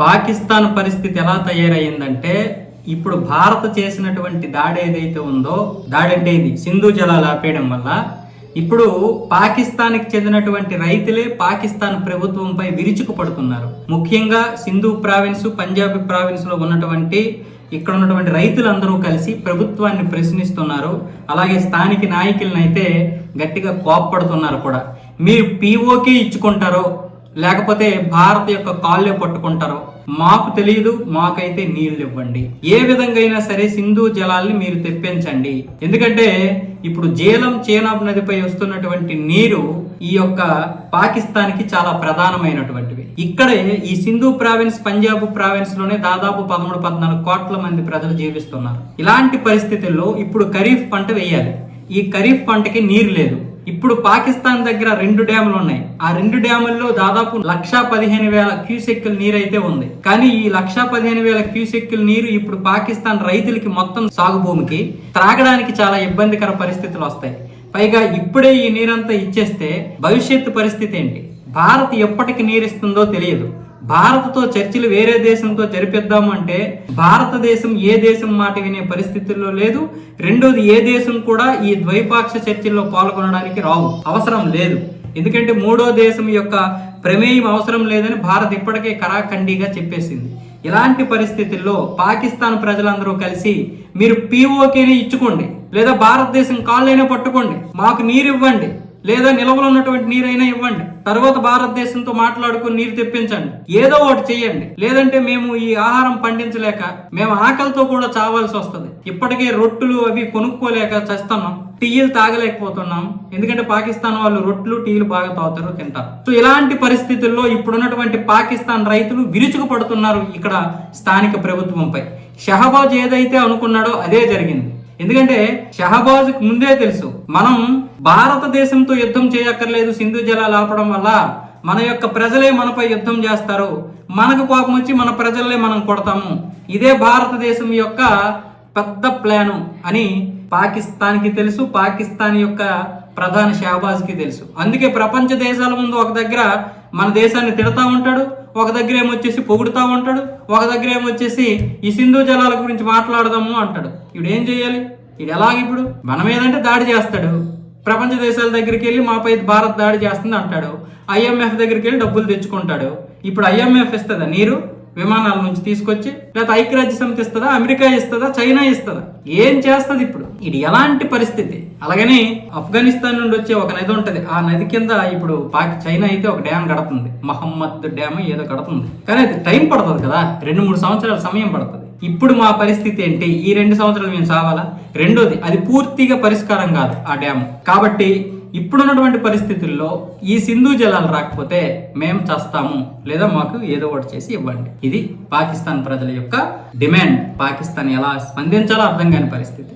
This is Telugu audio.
పాకిస్తాన్ పరిస్థితి ఎలా తయారయ్యిందంటే ఇప్పుడు భారత్ చేసినటువంటి దాడి ఏదైతే ఉందో దాడి అంటే ఇది సింధు జలాలు ఆపేయడం వల్ల ఇప్పుడు పాకిస్తాన్కి చెందినటువంటి రైతులే పాకిస్తాన్ ప్రభుత్వంపై విరుచుకు పడుతున్నారు ముఖ్యంగా సింధు ప్రావిన్స్ పంజాబ్ ప్రావిన్స్లో ఉన్నటువంటి ఇక్కడ ఉన్నటువంటి రైతులందరూ కలిసి ప్రభుత్వాన్ని ప్రశ్నిస్తున్నారు. అలాగే స్థానిక నాయకులను అయితే గట్టిగా కోప్పడుతున్నారు కూడా. మీరు పీఓకే ఇచ్చుకుంటారో లేకపోతే భారత్ యొక్క కాళ్ళే పట్టుకుంటారో? మాకు తెలియదు మాకైతే నీళ్ళు ఇవ్వండి. ఏ విధంగా అయినా సరే సింధు జలాల్ని మీరు తెప్పించండి. ఎందుకంటే ఇప్పుడు జేలం చేనాబ్ నదిపై వస్తున్నటువంటి నీరు ఈ యొక్క పాకిస్తాన్కి చాలా ప్రధానమైనటువంటివి. ఇక్కడే ఈ సింధు ప్రావిన్స్ పంజాబ్ ప్రావిన్స్లోనే దాదాపు పదమూడు పద్నాలుగు కోట్ల మంది ప్రజలు జీవిస్తున్నారు. ఇలాంటి పరిస్థితుల్లో ఇప్పుడు ఖరీఫ్ పంట వేయాలి. ఈ ఖరీఫ్ పంటకి నీరు లేదు. ఇప్పుడు పాకిస్తాన్ దగ్గర రెండు డ్యాములు ఉన్నాయి. ఆ రెండు డ్యాముల్లో దాదాపు లక్షా పదిహేను వేల క్యూసెక్కుల నీరు అయితే ఉంది. కానీ ఈ లక్షా పదిహేను వేల క్యూసెక్కుల నీరు ఇప్పుడు పాకిస్తాన్ రైతులకి మొత్తం సాగు భూమికి త్రాగడానికి చాలా ఇబ్బందికర పరిస్థితులు వస్తాయి. పైగా ఇప్పుడే ఈ నీరంతా ఇచ్చేస్తే భవిష్యత్తు పరిస్థితి ఏంటి? భారత్ ఎప్పటికి నీరిస్తుందో తెలియదు. భారత్తో చర్చలు వేరే దేశంతో జరిపిద్దామంటే భారతదేశం ఏ దేశం మాట వినే పరిస్థితుల్లో లేదు. రెండోది ఏ దేశం కూడా ఈ ద్వైపాక్ష చర్చల్లో పాల్గొనడానికి రావు. అవసరం లేదు. ఎందుకంటే మూడో దేశం యొక్క ప్రమేయం అవసరం లేదని భారత్ ఇప్పటికే కరాఖండిగా చెప్పేసింది. ఇలాంటి పరిస్థితుల్లో పాకిస్తాన్ ప్రజలందరూ కలిసి మీరు పీఓకేని ఇచ్చుకోండి. లేదా భారతదేశం కాళ్ళైనా పట్టుకోండి. మాకు నీరు ఇవ్వండి. లేదా నిల్వలో ఉన్నటువంటి నీరైనా ఇవ్వండి. తర్వాత భారతదేశంతో మాట్లాడుకుని నీరు తెప్పించండి. ఏదో ఒకటి చేయండి. లేదంటే మేము ఈ ఆహారం పండించలేక మేము ఆకలితో కూడా చావాల్సి వస్తుంది. ఇప్పటికే రొట్టులు అవి కొనుక్కోలేక చేస్తున్నాం. టీలు తాగలేకపోతున్నాం. ఎందుకంటే పాకిస్తాన్ వాళ్ళు రొట్లు టీలు బాగా తాగుతారు తింటారు. సో ఇలాంటి పరిస్థితుల్లో ఇప్పుడున్నటువంటి పాకిస్తాన్ రైతులు విరుచుకు పడుతున్నారు ఇక్కడ స్థానిక ప్రభుత్వంపై. షహబాజ్ ఏదైతే అనుకున్నాడో అదే జరిగింది. ఎందుకంటే షహబాజ్కి ముందే తెలుసు మనం భారతదేశంతో యుద్ధం చేయక్కర్లేదు సింధు జలాలు ఆపడం వల్ల మన యొక్క ప్రజలే మనపై యుద్ధం చేస్తారు మనకు కోపం వచ్చి మన ప్రజలే మనం కొడతాము. ఇదే భారతదేశం యొక్క పెద్ద ప్లాను అని పాకిస్తాన్కి తెలుసు పాకిస్తాన్ యొక్క ప్రధాన షహబాజ్కి తెలుసు. అందుకే ప్రపంచ దేశాల ముందు ఒక దగ్గర మన దేశాన్ని తిడతా ఉంటాడు ఒక దగ్గర ఏమొచ్చేసి పొగుడుతూ ఉంటాడు ఒక దగ్గర ఏమొచ్చేసి ఈ సింధు జలాల గురించి మాట్లాడదాము అంటాడు. ఇప్పుడు ఏం చేయాలి? ఇది ఎలాగ ఇప్పుడు? మన మీదంటే దాడి చేస్తాడు. ప్రపంచ దేశాల దగ్గరికి వెళ్ళి మాపై భారత్ దాడి చేస్తుంది అంటాడు. ఐఎంఎఫ్ దగ్గరికి వెళ్ళి డబ్బులు తెచ్చుకుంటాడు. ఇప్పుడు ఐఎంఎఫ్ ఇస్తుందా నీరు? విమానాల నుంచి తీసుకొచ్చి లేకపోతే ఐక్యరాజ్య సమితి ఇస్తుందా అమెరికా ఇస్తుందా చైనా ఇస్తుందా? ఏం చేస్తుంది ఇప్పుడు? ఇది ఎలాంటి పరిస్థితి? అలాగనే ఆఫ్ఘనిస్తాన్ నుండి వచ్చే ఒక నది ఉంటది. ఆ నది కింద ఇప్పుడు పాక్ చైనా అయితే ఒక డ్యామ్ కడుతుంది. మహమ్మద్ డ్యామ్ ఏదో కడుతుంది. కానీ అది టైం పడుతుంది కదా. రెండు మూడు సంవత్సరాల సమయం పడుతుంది. ఇప్పుడు మా పరిస్థితి ఏంటి ఈ రెండు సంవత్సరాలు మేము సావాలా? రెండోది అది పూర్తిగా పరిష్కారం కాదు ఆ డ్యామ్. కాబట్టి ఇప్పుడున్నటువంటి పరిస్థితుల్లో ఈ సింధు జలాలు రాకపోతే మేము చస్తాము. లేదా మాకు ఏదో ఒకటి చేసి ఇవ్వండి. ఇది పాకిస్తాన్ ప్రజల యొక్క డిమాండ్. పాకిస్తాన్ ఎలా స్పందించాలో అర్థం కాని పరిస్థితి.